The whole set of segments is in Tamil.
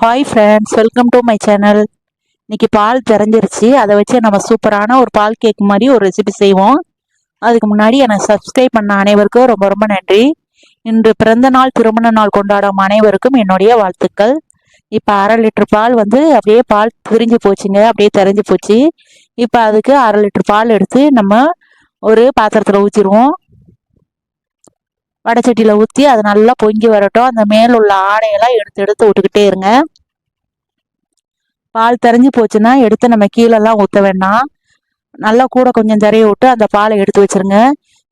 Hi friends welcome to my channel இன்னைக்கு பால் திறஞ்சிருச்சு அதை வச்சு நம்ம சூப்பரான ஒரு பால் கேக் மாதிரி ஒரு ரெசிபி செய்வோம். அதுக்கு முன்னாடி எனக்கு சப்ஸ்கிரைப் பண்ண அனைவருக்கும் ரொம்ப ரொம்ப நன்றி. இன்று பிறந்த நாள் திருமண நாள் கொண்டாடும் அனைவருக்கும் என்னுடைய வாழ்த்துக்கள். இப்போ அரை லிட்டர் பால் வந்து அப்படியே பால் பிரிஞ்சு போச்சுங்க. அப்படியே தெரிஞ்சு போச்சு. இப்போ அதுக்கு அரை லிட்டர் பால் எடுத்து நம்ம ஒரு பாத்திரத்தில் ஊற்றிடுவோம் வடைச்சட்டியில் ஊற்றி அது நல்லா பொங்கி வரட்டும். அந்த மேல் உள்ள ஆடையெல்லாம் எடுத்து எடுத்து விட்டுக்கிட்டே இருங்க. பால் தெரிஞ்சு போச்சுன்னா எடுத்து நம்ம கீழெல்லாம் ஊற்ற வேண்டாம். நல்லா கூட கொஞ்சம் தரைய விட்டு அந்த பாலை எடுத்து வச்சிருங்க.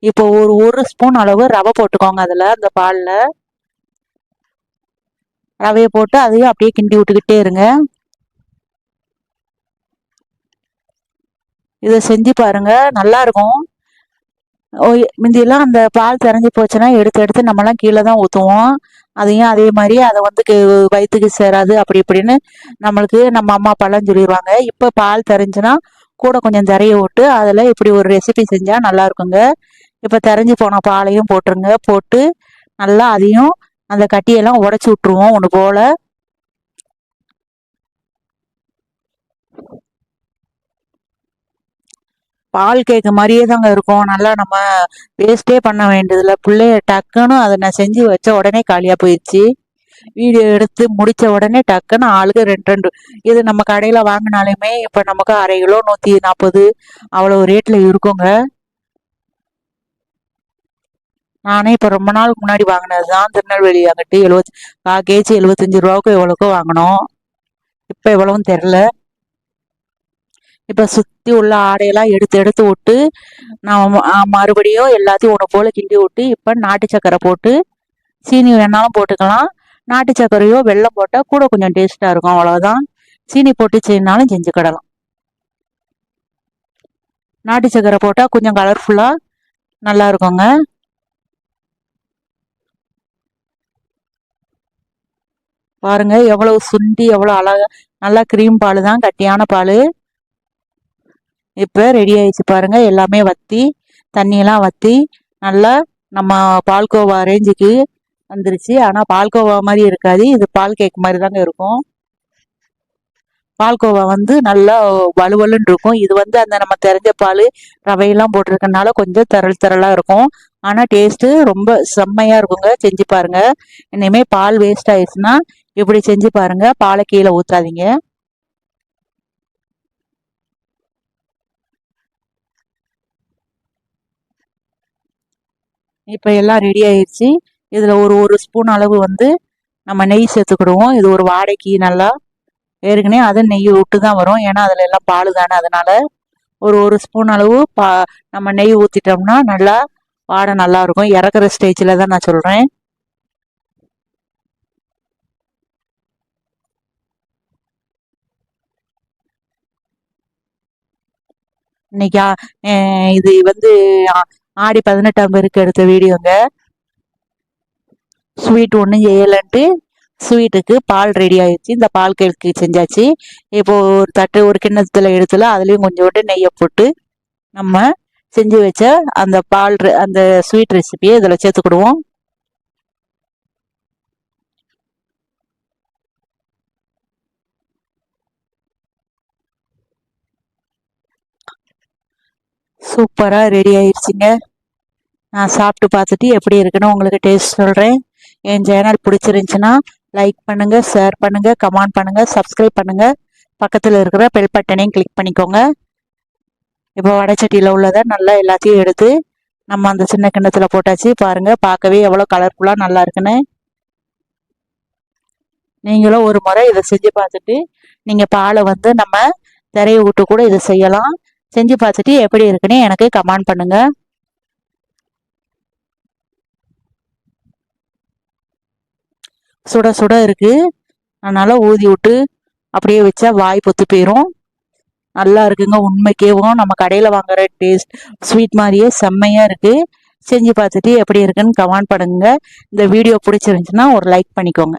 இப்போ ஒரு ஒரு ஸ்பூன் அளவு ரவை போட்டுக்கோங்க அதில் அந்த பாலில். ரவையை போட்டு அதையும் அப்படியே கிண்டி விட்டுக்கிட்டே இருங்க. இதை செஞ்சு பாருங்க நல்லா இருக்கும். முந்தியெல்லாம் அந்த பால் தெரிஞ்சு போச்சுன்னா எடுத்து எடுத்து நம்மலாம் கீழே தான் ஊற்றுவோம் அதையும் அதே மாதிரி அதை வந்து வயிற்றுக்கு சேராது அப்படி இப்படின்னு நம்மளுக்கு நம்ம அம்மா அப்பாலாம் சொல்லிடுவாங்க இப்போ பால் தெரிஞ்சுன்னா கூட கொஞ்சம் திரைய விட்டு அதில் இப்படி ஒரு ரெசிபி செஞ்சால் நல்லா இருக்குங்க இப்போ தெரிஞ்சு போன பாலையும் போட்டுருங்க. போட்டு நல்லா அதையும் அந்த கட்டியெல்லாம் உடச்சி விட்ருவோம் ஒன்று போல். பால் கேக்கு மாதிரியே தாங்க இருக்கும். நல்லா நம்ம வேஸ்ட்டே பண்ண வேண்டியதில்ல. பிள்ளைய டக்குன்னு அதை நான் செஞ்சு வச்ச உடனே காலியாக போயிடுச்சு. வீடியோ எடுத்து முடித்த உடனே டக்குன்னு ஆளுக்கு ரெண்டு ரெண்டு. இது நம்ம கடையில் வாங்கினாலுமே இப்போ நமக்கு அரை கிலோ நூற்றி நாற்பது அவ்வளோ ரேட்டில் இருக்குங்க. நானே இப்போ ரொம்ப நாளுக்கு முன்னாடி வாங்கினது தான் திருநெல்வேலி அங்கிட்டு எழுபத்தி கா கேஜி எழுபத்தஞ்சி ரூபாவுக்கு எவ்வளோக்கோ வாங்கினோம். இப்போ எவ்வளோவும் தெரில இப்போ சுற்றி உள்ள ஆடையெல்லாம் எடுத்து எடுத்து விட்டு நான் மறுபடியும் எல்லாத்தையும் ஒன்று போல் கிண்டி விட்டு இப்போ நாட்டு சக்கரை போட்டு சீனி வேணாலும் போட்டுக்கலாம். நாட்டு சக்கரையோ வெள்ளம் போட்டால் கூட கொஞ்சம் டேஸ்ட்டாக இருக்கும் அவ்வளோதான் சீனி போட்டு செய்யினாலும் செஞ்சுக்கிடலாம் நாட்டு சக்கரை போட்டால் கொஞ்சம் கலர்ஃபுல்லாக நல்லா இருக்குங்க. பாருங்க எவ்வளவு சுண்டி எவ்வளோ அழகா நல்லா க்ரீம் பால் தான் கட்டியான பால். இப்போ ரெடி ஆயிடுச்சு பாருங்க. எல்லாமே வற்றி தண்ணியெல்லாம் வற்றி நல்லா நம்ம பால்கோவா ரேஞ்சுக்கு வந்துருச்சு. ஆனால் பால்கோவா மாதிரி இருக்காது. இது பால் கேக் மாதிரி தாங்க இருக்கும். பால்கோவா வந்து நல்லா வலுவலுன்னு இருக்கும். இது வந்து அந்த நம்ம தெரிஞ்ச பால் ரவையெல்லாம் போட்டிருக்கனால கொஞ்சம் திரள் திரளாக இருக்கும். ஆனால் டேஸ்ட்டு ரொம்ப செம்மையாக இருக்குங்க. செஞ்சு பாருங்க. இனிமேல் பால் வேஸ்ட் ஆயிடுச்சுன்னா இப்படி செஞ்சு பாருங்க. பாலை கீழே ஊற்றாதீங்க இப்போ எல்லாம் ரெடி ஆயிடுச்சு இதில் ஒரு ஒரு ஸ்பூன் அளவு வந்து நம்ம நெய் சேர்த்துக்கிடுவோம். இது ஒரு வாடைக்கு நல்லா ஏற்கனவே அது நெய் விட்டு தான் வரும். ஏன்னா அதில் எல்லாம் பால் தானே. அதனால் ஒரு ஒரு ஸ்பூன் அளவு பா நம்ம நெய் ஊற்றிட்டோம்னா நல்லா வாடை நல்லாயிருக்கும் இறக்குற ஸ்டேஜில் தான் நான் சொல்கிறேன் இன்னைக்கு இது வந்து ஆடி பதினெட்டாம் பேருக்கு எடுத்த வீடியோங்க. ஸ்வீட் ஒன்றும் செய்யலைன்ட்டு ஸ்வீட்டுக்கு பால் ரெடி ஆயிடுச்சு இந்த பால் கேக்கு செஞ்சாச்சு. இப்போ ஒரு தட்டு ஒரு கிண்ணத்தில் எடுத்துல அதுலேயும் கொஞ்சோண்டு நெய்யை போட்டு நம்ம செஞ்சு வச்ச அந்த பால் அந்த ஸ்வீட் ரெசிபியை இதில் சேர்த்துக்கிடுவோம். சூப்பராக ரெடி ஆயிடுச்சுங்க நான் சாப்பிட்டு பார்த்துட்டு எப்படி இருக்குன்னு உங்களுக்கு டேஸ்ட் சொல்கிறேன் என் சேனல் பிடிச்சிருந்துச்சின்னா லைக் பண்ணுங்கள் ஷேர் பண்ணுங்கள் கமெண்ட் பண்ணுங்கள் சப்ஸ்கிரைப் பண்ணுங்கள் பக்கத்தில் இருக்கிற பெல் பட்டனையும் கிளிக் பண்ணிக்கோங்க. இப்போ வடைச்சட்டியில் உள்ளதை நல்லா எல்லாத்தையும் எடுத்து நம்ம அந்த சின்ன கிண்ணத்தில் போட்டாச்சு. பாருங்கள் பார்க்கவே எவ்வளோ கலர்ஃபுல்லாக நல்லா இருக்குன்னு. நீங்களும் ஒரு முறை இதை செஞ்சு பார்த்துட்டு நீங்கள் பாலை வந்து நம்ம திரையை விட்டு கூட இதை செய்யலாம். செஞ்சு பார்த்துட்டு எப்படி இருக்குன்னு எனக்கு கமெண்ட் பண்ணுங்க. சுட சுட இருக்கு. அதனால ஊதி விட்டு அப்படியே வச்சா வாய் பொத்து போயிடும் நல்லா இருக்குங்க உண்மைக்கேவும். நம்ம கடையில் வாங்குற டேஸ்ட் ஸ்வீட் மாதிரியே செம்மையாக இருக்குது செஞ்சு பார்த்துட்டு எப்படி இருக்குன்னு கமெண்ட் பண்ணுங்க. இந்த வீடியோ பிடிச்சிருந்துச்சுன்னா ஒரு லைக் பண்ணிக்கோங்க.